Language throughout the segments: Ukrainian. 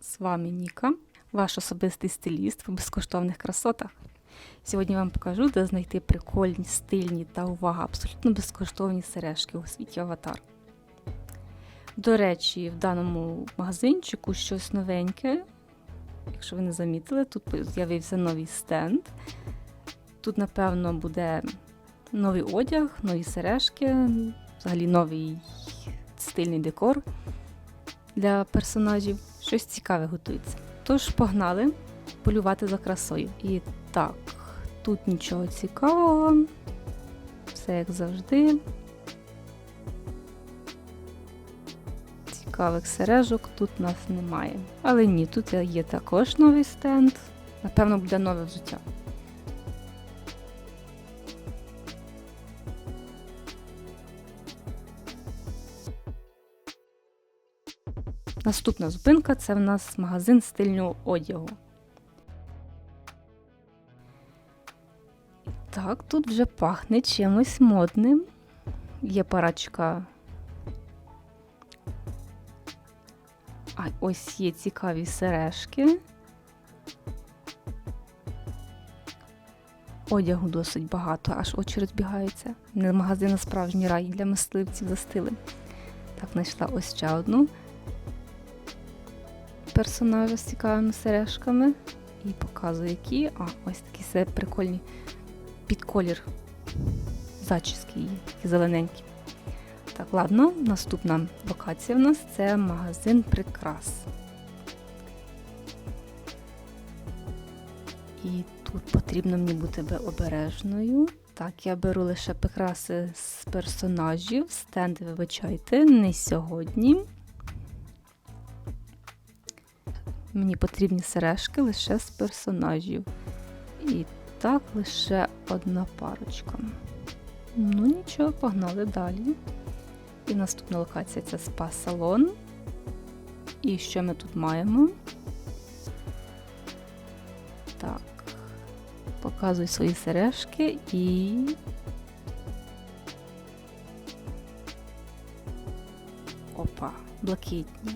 З вами Ніка, ваш особистий стиліст в безкоштовних красотах. Сьогодні вам покажу, де знайти прикольні, стильні та увага, абсолютно безкоштовні сережки у світі аватар. До речі, в даному магазинчику щось новеньке. Якщо ви не замітили, тут з'явився новий стенд. Тут, напевно, буде новий одяг, нові сережки, взагалі новий стильний декор для персонажів. Щось цікаве готується. Тож погнали полювати за красою. І так, тут нічого цікавого, все як завжди. Цікавих сережок тут нас немає. Але ні, тут є також новий стенд. Напевно, буде нове взуття. Наступна зупинка це в нас магазин стильного одягу. Так, тут вже пахне чимось модним. Є парочка. А ось є цікаві сережки. Одягу досить багато, аж очі розбігаються. Магазин, а справжній рай для мисливців за стилем. Так, знайшла ось ще одну персонажа з цікавими сережками. І показую, які. А, ось такі все прикольні під колір зачіски її, зелененькі. Так, ладно, наступна локація в нас це магазин прикрас. І тут потрібно мені бути обережною. Так, я беру лише прикраси з персонажів. Стенди, вибачайте, не сьогодні. Мені потрібні сережки лише з персонажів. І так, лише одна парочка. Ну, нічого, погнали далі. І наступна локація це спа-салон. І що ми тут маємо? Так, показую свої сережки і. Опа, блакитні,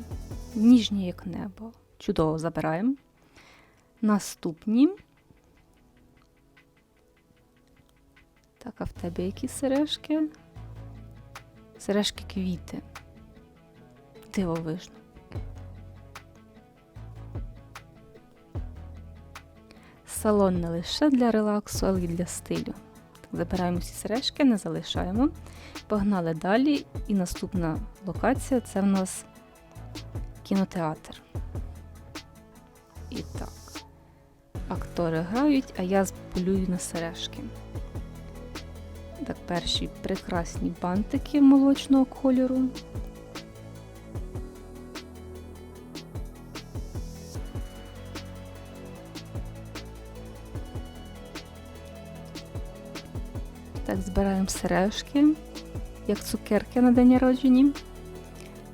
ніжні, як небо. Чудово забираємо. Наступні. Так, а в тебе які сережки? Сережки квіти. Дивовижно. Салон не лише для релаксу, але й для стилю. Забираємо всі сережки, не залишаємо. Погнали далі. І наступна локація це в нас кінотеатр. І так. Актори грають, а я полюю на сережки. Так, перші прекрасні бантики молочного кольору. Так, збираємо сережки, як цукерки на день народження.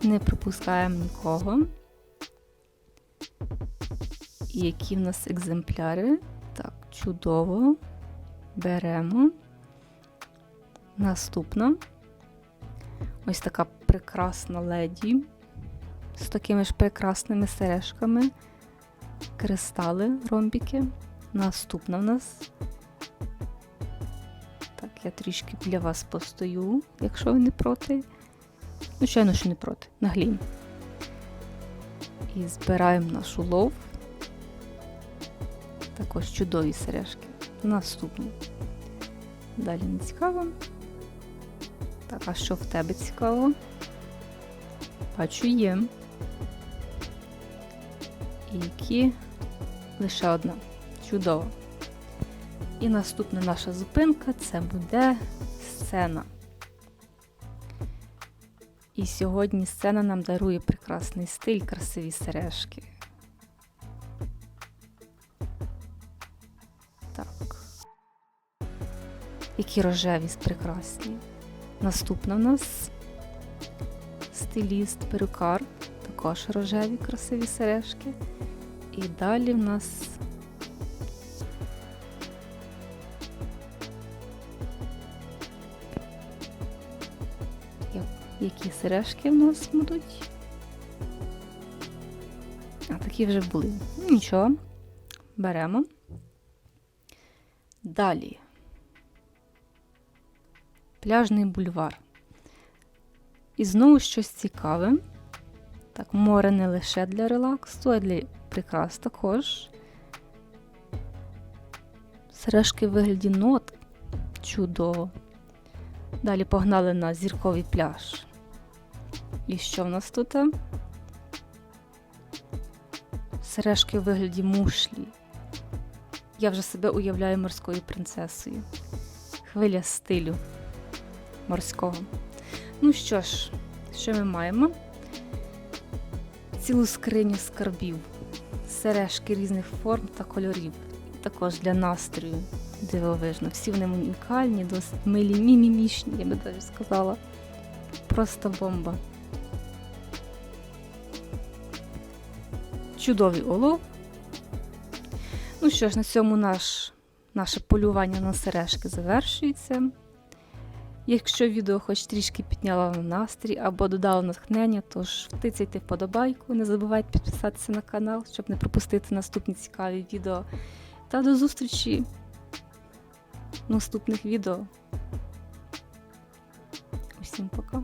Не пропускаємо нікого. Які в нас екземпляри? Так, чудово. Беремо. Наступна ось така прекрасна леді з такими ж прекрасними сережками, кристали, ромбіки. Наступна в нас. Так, я трішки для вас постою, якщо ви не проти. Звичайно, що не проти, наглім. І збираємо нашу лов. Також чудові сережки. Наступні. Далі не цікаво. Так, а що в тебе цікаво? Бачу є. І які лише одна. Чудово. І наступна наша зупинка це буде сцена. І сьогодні сцена нам дарує прекрасний стиль, красиві сережки. Які рожеві прекрасні. Наступна в нас стиліст, перукар, також рожеві красиві сережки. І далі в нас які сережки в нас будуть? А такі вже були. Ну, Нічого, беремо. Далі. Пляжний бульвар. І знову щось цікаве. Так, море не лише для релаксу, а для прикрас також. Сережки в вигляді нот. Чудово. Далі погнали на зірковий пляж. І що в нас тут? Сережки в вигляді мушлі. Я вже себе уявляю морською принцесою. Хвиля стилю морського. Ну що ж, що ми маємо? Цілу скриню скарбів, сережки різних форм та кольорів. Також для настрою дивовижно. Всі вони унікальні, досить милі, мімімішні, я би навіть сказала. Просто бомба. Чудовий олов. Ну що ж, на цьому наш, наше полювання на сережки завершується. Якщо відео хоч трішки підняло вам настрій або додало натхнення, тож втицяйте вподобайку, не забувайте підписатися на канал, щоб не пропустити наступні цікаві відео. Та до зустрічі в наступних відео. Усім пока!